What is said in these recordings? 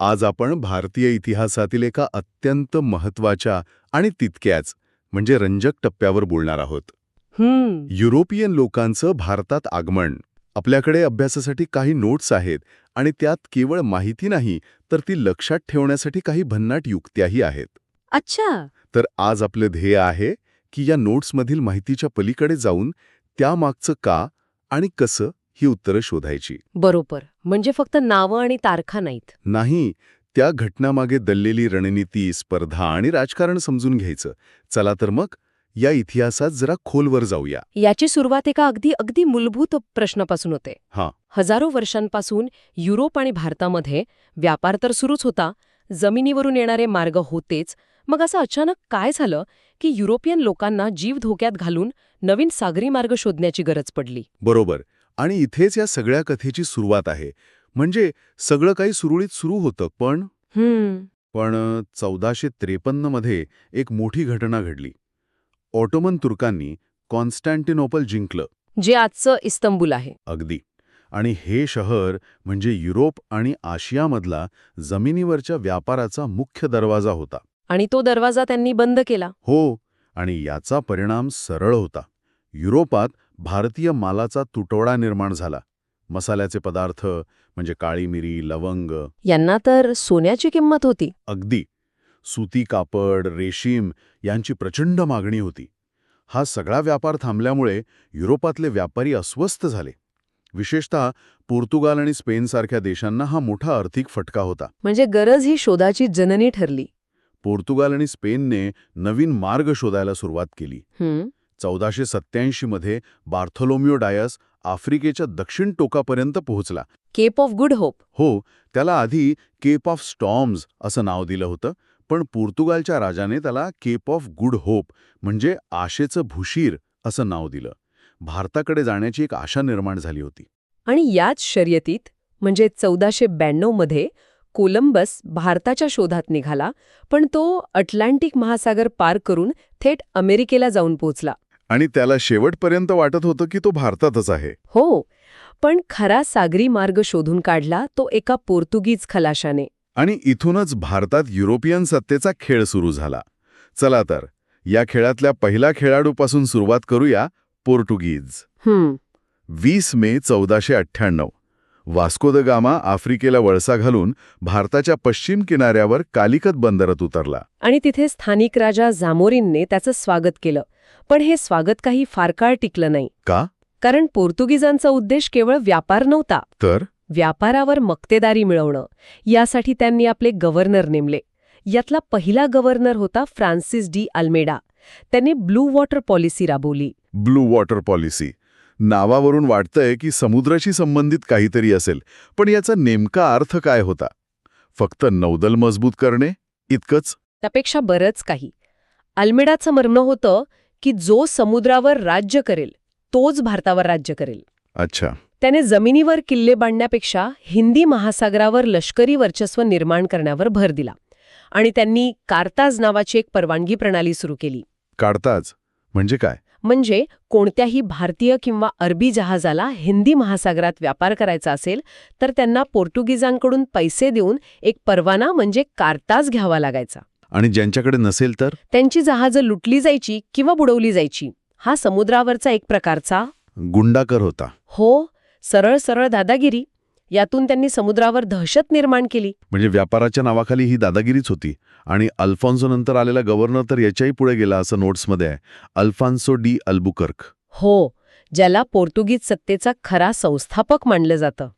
आज आपण भारतीय इतिहासातील एका अत्यंत महत्त्वाच्या आणि तितक्याच म्हणजे रंजक टप्प्यावर बोलणार आहोत. युरोपियन लोकांचं भारतात आगमन. आपल्याकडे अभ्यासासाठी काही नोट्स आहेत आणि त्यात केवळ माहिती नाही तर ती लक्षात ठेवण्यासाठी काही भन्नाट युक्त्याही आहेत. अच्छा. तर आज आपले ध्येय आहे की या नोट्समधील माहितीच्या पलीकडे जाऊन त्यामागचं का आणि कसं ही उत्तरं शोधायची. बरोबर. म्हणजे फक्त नावं आणि तारखा नाहीत. नाही त्या घटनामागे दललेली रणनीती स्पर्धा आणि राजकारण समजून घ्यायचं. चला तर मग या इतिहासात जरा खोलवर जाऊया. याची सुरुवात एका अगदी अगदी मूलभूत प्रश्नापासून होते. हां. हजारो वर्षांपासून युरोप आणि भारतामध्ये व्यापार तर सुरूच होता. जमिनीवरून येणारे मार्ग होतेच. मग असं अचानक काय झालं की युरोपियन लोकांना जीव धोक्यात घालून नवीन सागरी मार्ग शोधण्याची गरज पडली? बरोबर. आणि इथेच या सगळ्या कथेची सुरुवात आहे. म्हणजे सगळं काही सुरळीत सुरू होतं पण पण चौदाशे त्रेपन्नमध्ये एक मोठी घटना घडली. ऑटोमन तुर्कांनी कॉन्स्टँटिनोपल जिंकलं. जे आजचं इस्तंबूल आहे. अगदी. आणि हे शहर म्हणजे युरोप आणि आशियामधला जमिनीवरच्या व्यापाराचा मुख्य दरवाजा होता. आणि तो दरवाजा त्यांनी बंद केला. हो आणि याचा परिणाम सरळ होता. युरोपात भारतीय मालाचा तुटवडा निर्माण झाला. मसाल्याचे पदार्थ म्हणजे काळी मिरी लवंग यांना तर सोन्याची किंमत होती. अगदी. सुती कापड रेशीम यांची प्रचंड मागणी होती. हा सगळा व्यापार थांबल्यामुळे युरोपातले व्यापारी अस्वस्थ झाले. विशेषतः पोर्तुगाल आणि स्पेनसारख्या देशांना हा मोठा आर्थिक फटका होता. म्हणजे गरज ही शोधाची जननी ठरली. पोर्तुगाल आणि स्पेनने नवीन मार्ग शोधायला सुरुवात केली. चौदाशे सत्याऐंशीमध्ये बार्थोलोमिओ डायस आफ्रिकेच्या दक्षिण टोकापर्यंत पोहोचला. Cape of Good Hope. हो त्याला आधी केप ऑफ स्टॉर्म्स असं नाव दिलं होतं पण पोर्तुगालच्या राजाने त्याला केप ऑफ गुड होप म्हणजे आशेचं भुशीर असं नाव दिलं. भारताकडे जाण्याची एक आशा निर्माण झाली होती. आणि याच शर्यतीत म्हणजे चौदाशे ब्याण्णवमध्ये कोलंबस भारताच्या शोधात निघाला पण तो अटलांटिक महासागर पार करून थेट अमेरिकेला जाऊन पोहोचला. आणि त्याला शेवटपर्यंत वाटत होतं की तो भारतातच आहे. हो पण खरा सागरी मार्ग शोधून काढला तो एका पोर्तुगीज खलाशाने. आणि इथूनच भारतात युरोपियन सत्तेचा खेळ सुरू झाला. चला तर या खेळातल्या पहिल्या खेळाडूपासून सुरुवात करूया पोर्तुगीज. वीस मे चौदाशे अठ्ठ्याण्णव. वास्को द गामा आफ्रिकेला वळसा घालून भारताच्या पश्चिम किनाऱ्यावर कालिकत बंदरात उतरला. आणि तिथे स्थानिक राजा जामोरिनने त्याचं स्वागत केलं. पण हे स्वागत काही फार काळ टिकलं नाही. का? कारण पोर्तुगीजांचा उद्देश केवळ व्यापार नव्हता. तर? व्यापारावर मक्तेदारी मिळवणं. यासाठी त्यांनी आपले गव्हर्नर नेमले. यातला पहिला गव्हर्नर होता फ्रान्सिस डी अल्मेडा. त्यांनी ब्लू वॉटर पॉलिसी राबवली. Blue water policy. नावावरून वाटतंय की समुद्राशी संबंधित काहीतरी असेल पण याचा नेमका अर्थ काय होता? फक्त नौदल मजबूत करणे? इतकंच? त्यापेक्षा बरंच काही. अल्मेडाचं म्हणणं होतं की जो समुद्रावर राज्य करेल तोच भारतावर राज्य करेल. अच्छा. त्याने जमिनीवर किल्ले बांधण्यापेक्षा हिंदी महासागरावर लष्करी वर्चस्व निर्माण करण्यावर भर दिला आणि त्यांनी कार्ताज नावाची एक परवानगी प्रणाली सुरू केली. काढताच म्हणजे काय? म्हणजे कोणत्याही भारतीय किंवा अरबी जहाजाला हिंदी महासागरात व्यापार करायचा असेल तर त्यांना पोर्तुगीजांकडून पैसे देऊन एक परवाना म्हणजे कार्ताज घ्यावा लागायचा. आणि ज्यांच्याकडे नसेल तर? त्यांची जहाजं लुटली जायची किंवा बुडवली जायची हा समुद्रावरचा एक प्रकारचा गुंडाकर होता. हो सरळ सरळ दादागिरी. यातून त्यांनी समुद्रावर दहशत निर्माण केली. म्हणजे व्यापाराच्या नावाखाली ही दादागिरीच होती. आणि अल्फॉन्सो नंतर आलेला गव्हर्नर तर याच्याही पुढे गेला असं नोट्समध्ये आहे. Alfonso de Albuquerque. हो ज्याला पोर्तुगीज सत्तेचा खरा संस्थापक मानलं जातं.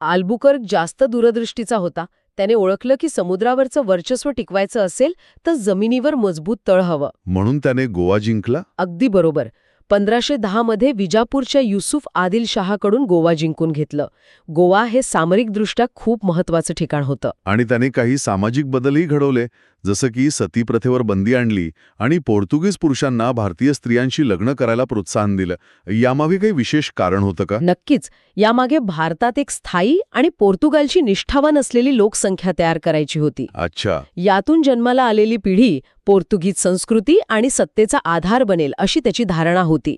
आल्बुकर्क जास्त दूरदृष्टीचा होता. त्याने ओळखलं की समुद्रावरचं वर्चस्व टिकवायचं असेल तर जमिनीवर मजबूत तळ हवं. म्हणून त्याने गोवा जिंकला? अगदी बरोबर. पंधराशे दहामध्ये विजापूरच्या युसुफ आदिल शहाकडून गोवा जिंकून घेतलं. गोवा हे सामरिकदृष्ट्या खूप महत्वाचं ठिकाण होतं. आणि त्याने काही सामाजिक बदलही घडवले. जसं की सतीप्रथेवर बंदी आणली आणि पोर्तुगीज पुरुषांना भारतीय स्त्रियांशी लग्न करायला प्रोत्साहन दिलं. यामागे काही विशेष कारण होतं का? नक्कीच. यामागे भारतात एक स्थायी आणि पोर्तुगालची निष्ठावान असलेली लोकसंख्या तयार करायची होती. अच्छा. यातून जन्माला आलेली पिढी पोर्तुगीज संस्कृती आणि सत्तेचा आधार बनेल अशी त्याची धारणा होती.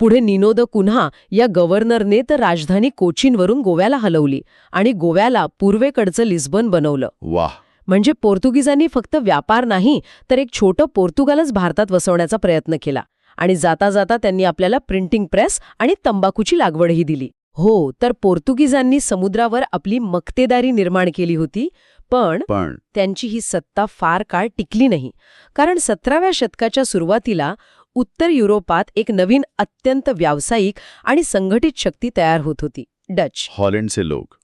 पुढे निनोद कुन्हा या गव्हर्नरने तर राजधानी कोचीनवरून गोव्याला हलवली आणि गोव्याला पूर्वेकडचं लिस्बन बनवलं. वाह! म्हणजे पोर्तुगीजांनी फक्त व्यापार नाही तर एक छोटं पोर्तुगालच भारतात वसवण्याचा प्रयत्न केला आणि जाता जाता त्यांनी आपल्याला प्रिंटिंग प्रेस आणि तंबाखूची लागवडही दिली. हो तर पोर्तुगीजांनी समुद्रावर आपली मक्तेदारी निर्माण केली होती पण त्यांची ही सत्ता फार काळ टिकली नाही. कारण सतराव्या शतकाच्या सुरुवातीला उत्तर युरोपात एक नवीन अत्यंत व्यावसायिक आणि संघटित शक्ती तयार होत होती. डच. हॉलंडचे लोक.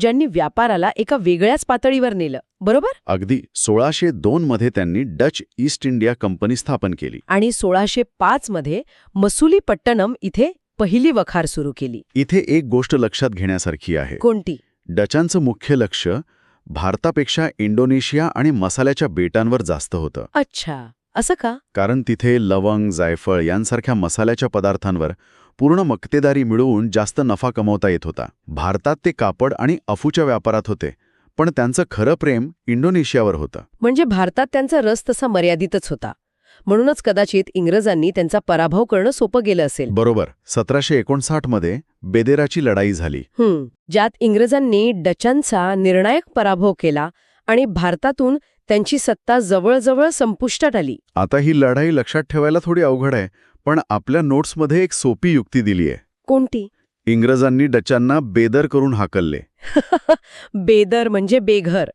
ज्यांनी व्यापाराला एका वेगळ्याच पातळीवर नेलं. बरोबर? अगदी सोळाशे दोन मध्ये त्यांनी डच ईस्ट इंडिया कंपनी स्थापन केली. आणि सोळाशे पाच मध्ये मसुलीपट्टणम इथे पहिली वखार सुरू केली. इथे एक गोष्ट लक्षात घेण्यासारखी आहे. कोणती? डचांचं मुख्य लक्ष भारतापेक्षा इंडोनेशिया आणि मसाल्याच्या बेटांवर जास्त होतं. अच्छा. असं का? कारण तिथे लवंग जायफळ यांसारख्या मसाल्याच्या पदार्थांवर पूर्ण मक्तेदारी मिळवून जास्त नफा कमवता येत होता. भारतात ते कापड आणि अफूच्या व्यापारात होते पण त्यांचं खरं प्रेम इंडोनेशियावर होतं. म्हणजे भारतात त्यांचा रस तसा मर्यादितच होता. म्हणूनच कदाचित इंग्रजांनी त्यांचा पराभव करणं सोपं गेलं असेल. बरोबर सतराशे एकोणसाठमध्ये बेदेराची लढाई झाली. ज्यात इंग्रजांनी डचांचा निर्णायक पराभव केला आणि भारतातून त्यांची सत्ता जवळजवळ संपुष्टात आली. आता ही लढाई लक्षात ठेवायला थोडी अवघड आहे पण आपल्या नोट्समध्ये एक सोपी युक्ती दिली आहे. कोणती? इंग्रजांनी डचांना बेदर करून हाकलले. बेदर म्हणजे बेघर.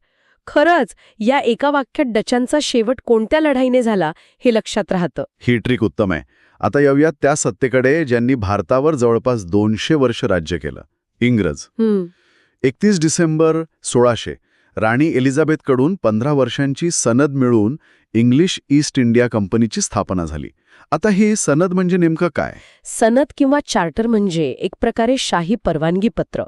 खरंच या एका वाक्यात डचांचा शेवट कोणत्या लढाईने झाला हे लक्षात राहतं. ही ट्रिक उत्तम आहे. आता येऊयात त्या सत्तेकडे ज्यांनी भारतावर जवळपास दोनशे वर्ष राज्य केलं. इंग्रज. एकतीस डिसेंबर सोळाशे राणी एलिझाबेथकडून पंधरा वर्षांची सनद मिळवून इंग्लिश ईस्ट इंडिया कंपनीची स्थापना झाली. आता ही सनद म्हणजे नेमकं काय? सनद किंवा चार्टर म्हणजे एक प्रकारे शाही परवानगी पत्र.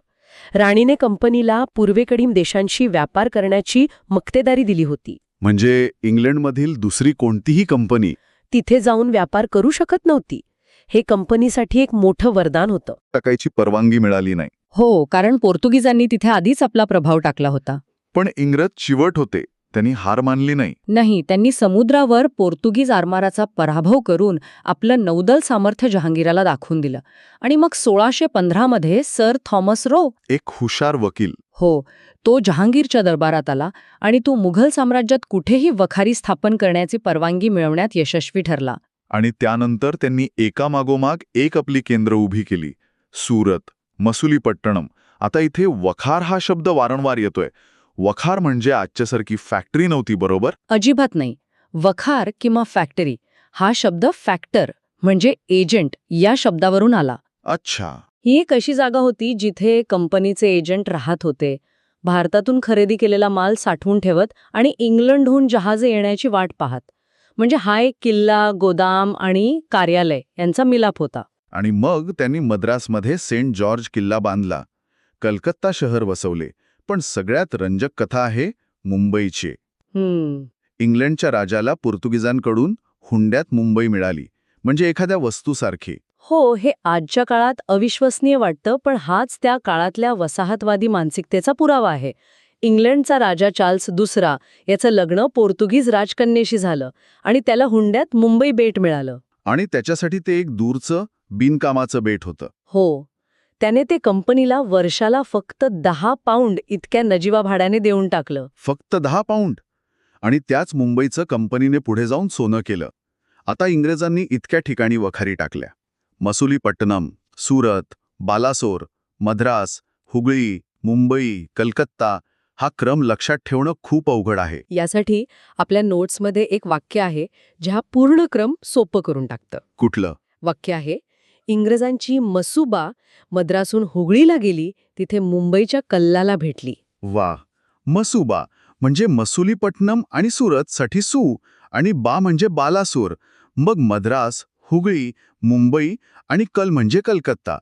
राणीने कंपनीला पूर्वेकडील देशांशी व्यापार करण्याची मक्तेदारी दिली होती. म्हणजे इंग्लंडमधील दुसरी कोणतीही कंपनी? तिथे जाऊन व्यापार करू शकत नव्हती. हे कंपनीसाठी एक मोठं वरदान होतं. टाकायची परवानगी मिळाली नाही. हो कारण पोर्तुगीजांनी तिथे आधीच आपला प्रभाव टाकला होता. पण इंग्रज चिवट होते. त्यांनी हार मानली नाही. नाही त्यांनी समुद्रावर पोर्तुगीज आरमाराचा पराभव करून आपलं नौदल सामर्थ्य जहांगीराला दाखवून दिलं. आणि मग सोळाशे पंधरामध्ये सर थॉमस रो एक हुशार वकील. हो तो जहांगीरच्या दरबारात आला आणि तो मुघल साम्राज्यात कुठेही वखारी स्थापन करण्याची परवानगी मिळवण्यात यशस्वी ठरला. आणि त्यानंतर त्यांनी एकामागोमाग एक आपली केंद्र उभी केली. सुरत मसुलीपट्टणम. आता इथे वखार हा शब्द वारंवार येतोय. वखार म्हणजे आजच्यासारखी फॅक्टरी नव्हती बरोबर? अजिबात नाही. वखार किंवा फॅक्टरी हा शब्द फॅक्टर म्हणजे एजंट या शब्दावरून आला. अच्छा. ही एक अशी जागा होती जिथे कंपनीचे एजंट राहत होते. भारतातून खरेदी केलेला माल साठवून ठेवत आणि इंग्लंडहून जहाजे येण्याची वाट पाहत. म्हणजे हा एक किल्ला गोदाम आणि कार्यालय यांचा मिलाप होता. आणि मग त्यांनी मद्रासमध्ये सेंट जॉर्ज किल्ला बांधला. कलकत्ता शहर वसवले. पण सगळ्यात रंजक कथा आहे मुंबईची. इंग्लंडच्या राजाला पोर्तुगीजांकडून हुंड्यात मुंबई मिळाली म्हणजे एखाद्या वस्तूसारखी. हो हे आजच्या काळात अविश्वसनीय वाटतं पण हाच त्या काळातल्या वसाहतवादी मानसिकतेचा पुरावा आहे. इंग्लंडचा राजा चार्ल्स दुसरा याचं लग्न पोर्तुगीज राजकन्येशी झालं आणि त्याला हुंड्यात मुंबई बेट मिळालं. आणि त्याच्यासाठी ते एक दूरचं बिनकामाचं बेट होतं. हो. त्याने ते कंपनीला वर्षाला फक्त दहा पाऊंड इतक्या नजीवा भाड्याने देऊन टाकलं. फक्त दहा पाऊंड? आणि त्याच मुंबईचं कंपनीने पुढे जाऊन सोनं केलं. आता इंग्रजांनी इतक्या ठिकाणी वखारी टाकल्या. मसुलीपट्टणम सुरत बालासोर मद्रास हुगळी मुंबई कलकत्ता हा क्रम लक्षात ठेवणं खूप अवघड आहे. यासाठी आपल्या नोट्समध्ये एक वाक्य आहे जे हा पूर्ण क्रम सोपं करून टाकतं. कुठलं? वाक्य आहे इंग्रजांची मसुबा मद्रासून हुगळीला गेली तिथे मुंबईच्या कल्लाला भेटली. वा मसुबा म्हणजे मसुलीपट्टणम आणि सुरत साठी सू आणि बा म्हणजे बालासूर. मग मद्रास हुगळी मुंबई आणि कल म्हणजे कलकत्ता.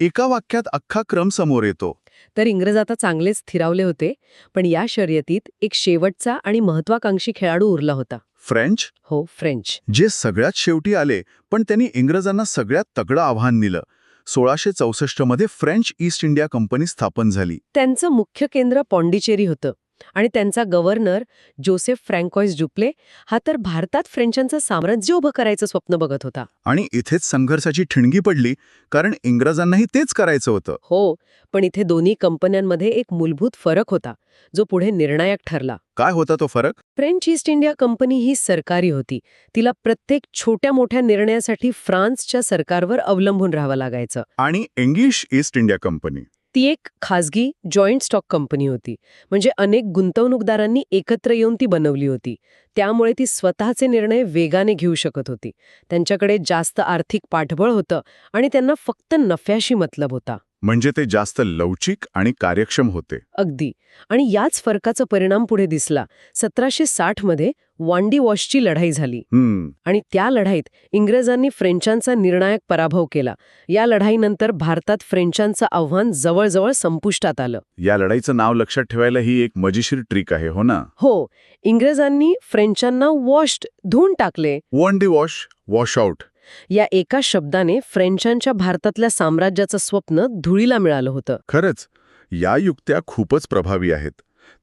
एका वाक्यात अख्खा क्रम समोर येतो. तर इंग्रज आता चांगलेच स्थिरावले होते पण या शर्यतीत एक शेवटचा आणि महत्वाकांक्षी खेळाडू उरला होता. फ्रेंच? हो फ्रेंच. जे सगळ्यात शेवटी आले पण त्यांनी इंग्रजांना सगळ्यात तगडं आव्हान दिलं. सोळाशे चौसष्टमध्ये फ्रेंच ईस्ट इंडिया कंपनी स्थापन झाली. त्यांचं मुख्य केंद्र पॉंडिचेरी होतं. आणि त्यांचा गव्हर्नर जोसेफ फ्रँकॉइस जुप्ले हा तर भारतात फ्रेंचांचं साम्राज्य उभं करायचं स्वप्न बघत होता. आणि इथेच संघर्षाची ठिणगी पडली कारण इंग्रजांनाही तेच करायचं होतं. हो पण इथे दोन्ही कंपन्यांमध्ये एक मूलभूत फरक होता जो पुढे निर्णायक ठरला. काय होता तो फरक? फ्रेंच ईस्ट इंडिया कंपनी ही सरकारी होती. तिला प्रत्येक छोट्या मोठ्या निर्णयासाठी फ्रान्सच्या सरकारवर अवलंबून राहावं लागायचं. आणि इंग्लिश ईस्ट इंडिया कंपनी. ती एक खाजगी जॉईंट स्टॉक कंपनी होती. म्हणजे अनेक गुंतवणूकदारांनी एकत्र येऊन ती बनवली होती. त्यामुळे ती स्वतःचे निर्णय वेगाने घेऊ शकत होती. त्यांच्याकडे जास्त आर्थिक पाठबळ होतं आणि त्यांना फक्त नफ्याशी मतलब होता. म्हणजे ते जास्त लवचिक आणि कार्यक्षम होते. अगदी. आणि याच फरकाचा परिणाम पुढे दिसला. सतराशे साठमध्ये वांडी वॉशची लढाई झाली. हम्म. आणि त्या लढाईत इंग्रजांनी फ्रेंचांचा निर्णायक पराभव केला. या लढाईनंतर भारतात फ्रेंचांचं आव्हान जवळजवळ संपुष्टात आलं. या लढाईचं नाव लक्षात ठेवायला ही एक मजेशीर ट्रिक आहे हो ना? हो. इंग्रजांनी फ्रेंचांना वॉश्ड धुवून टाकले. वन डी वॉश वॉश आउट या एका शब्दाने फ्रेंचांच्या भारतातल्या साम्राज्याचं स्वप्न धुळीला मिळालं होतं. खरंच या युक्त्या खूपच प्रभावी आहेत.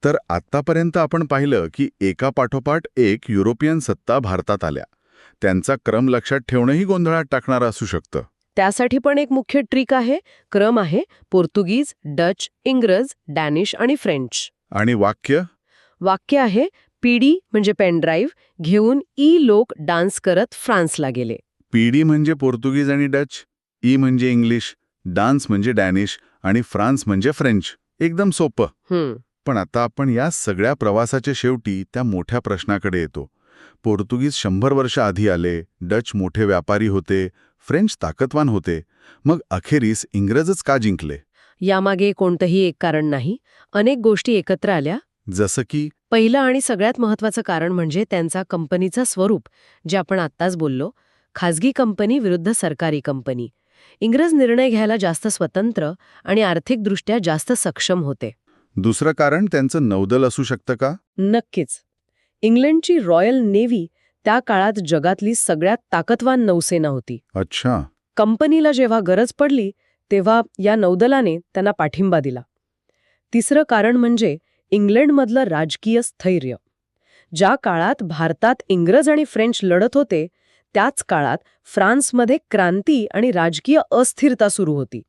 तर आत्तापर्यंत आपण पाहिलं की एका पाठोपाठ एक युरोपियन सत्ता भारतात आल्या. त्यांचा क्रम लक्षात ठेवणंही गोंधळात टाकणारं असू शकतं. त्यासाठी पण एक मुख्य ट्रिक आहे. क्रम आहे पोर्तुगीज डच इंग्रज डॅनिश आणि फ्रेंच. आणि वाक्य? वाक्य आहे पीडी म्हणजे पेनड्राईव्ह घेऊन ई लोक डान्स करत फ्रान्सला गेले. पीडी म्हणजे पोर्तुगीज आणि डच ई म्हणजे इंग्लिश डान्स म्हणजे डॅनिश आणि फ्रान्स म्हणजे फ्रेंच. एकदम सोपं. पण आता आपण या सगळ्या प्रवासाच्या शेवटी त्या मोठ्या प्रश्नाकडे येतो. पोर्तुगीज शंभर वर्ष आधी आले डच मोठे व्यापारी होते फ्रेंच ताकदवान होते मग अखेरीस इंग्रजच का जिंकले? यामागे कोणतंही एक कारण नाही. अनेक गोष्टी एकत्र आल्या. जसं की? पहिलं आणि सगळ्यात महत्वाचं कारण म्हणजे त्यांचा कंपनीचं स्वरूप जे आपण आत्ताच बोललो. खाजगी कंपनी विरुद्ध सरकारी कंपनी. इंग्रज निर्णय घ्यायला जास्त स्वतंत्र आणि आर्थिकदृष्ट्या जास्त सक्षम होते. दुसरं कारण त्यांचं नौदल असू शकतं का? नक्कीच. इंग्लंडची रॉयल नेव्ही त्या काळात जगातली सगळ्यात ताकदवान नौसेना होती. अच्छा. कंपनीला जेव्हा गरज पडली तेव्हा या नौदलाने त्यांना पाठिंबा दिला. तिसरं कारण म्हणजे इंग्लंडमधलं राजकीय स्थैर्य. ज्या काळात भारतात इंग्रज आणि फ्रेंच लढत होते त्याच काळात फ्रान्समध्ये क्रांती आणि राजकीय अस्थिरता सुरू होती.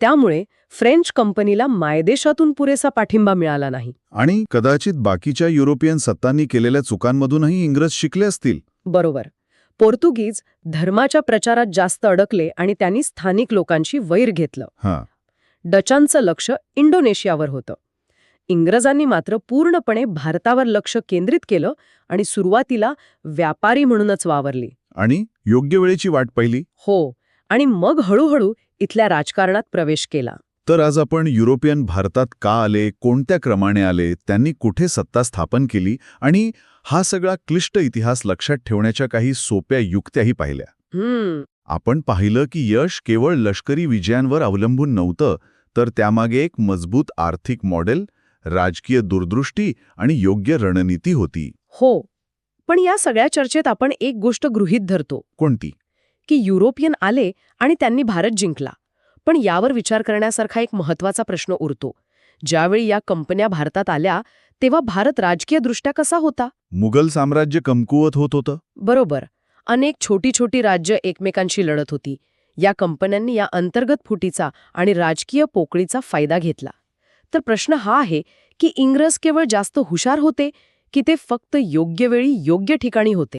त्यामुळे फ्रेंच कंपनीला मायदेशातून पुरेसा पाठिंबा मिळाला नाही. आणि कदाचित बाकीच्या युरोपियन सत्तांनी केलेल्या चुकांमधूनही इंग्रज शिकले असतील. बरोबर. पोर्तुगीज धर्माच्या प्रचारात जास्त अडकले आणि त्यांनी स्थानिक लोकांशी वैर घेतलं. डचांचं लक्ष इंडोनेशियावर होतं. इंग्रजांनी मात्र पूर्णपणे भारतावर लक्ष केंद्रित केलं आणि सुरुवातीला व्यापारी म्हणूनच वावरली. आणि योग्य वेळेची वाट पाहिली? हो. आणि मग हळूहळू इथल्या राजकारणात प्रवेश केला. तर आज आपण युरोपियन भारतात का आले कोणत्या क्रमाने आले त्यांनी कुठे सत्ता स्थापन केली आणि हा सगळा क्लिष्ट इतिहास लक्षात ठेवण्याच्या काही सोप्या युक्त्याही पाहिल्या. आपण पाहिलं की यश केवळ लष्करी विजयांवर अवलंबून नव्हतं तर त्यामागे एक मजबूत आर्थिक मॉडेल राजकीय दूरदृष्टी आणि योग्य रणनीती होती. हो. पण या सगळ्या चर्चेत आपण एक गोष्ट गृहीत धरतो. कोणती? की युरोपियन आले आणि त्यांनी भारत जिंकला. पण यावर विचार करण्यासारखा एक महत्त्वाचा प्रश्न उरतो. ज्यावेळी या कंपन्या भारतात आल्या तेव्हा भारत राजकीयदृष्ट्या कसा होता? मुघल साम्राज्य कमकुवत होत होतं? बरोबर. अनेक छोटी छोटी राज्य एकमेकांशी लढत होती. या कंपन्यांनी या अंतर्गत फुटीचा आणि राजकीय पोकळीचा फायदा घेतला. तर प्रश्न हा आहे की इंग्रज केवळ जास्त हुशार होते की ते फक्त योग्य वेळी योग्य ठिकाणी होते.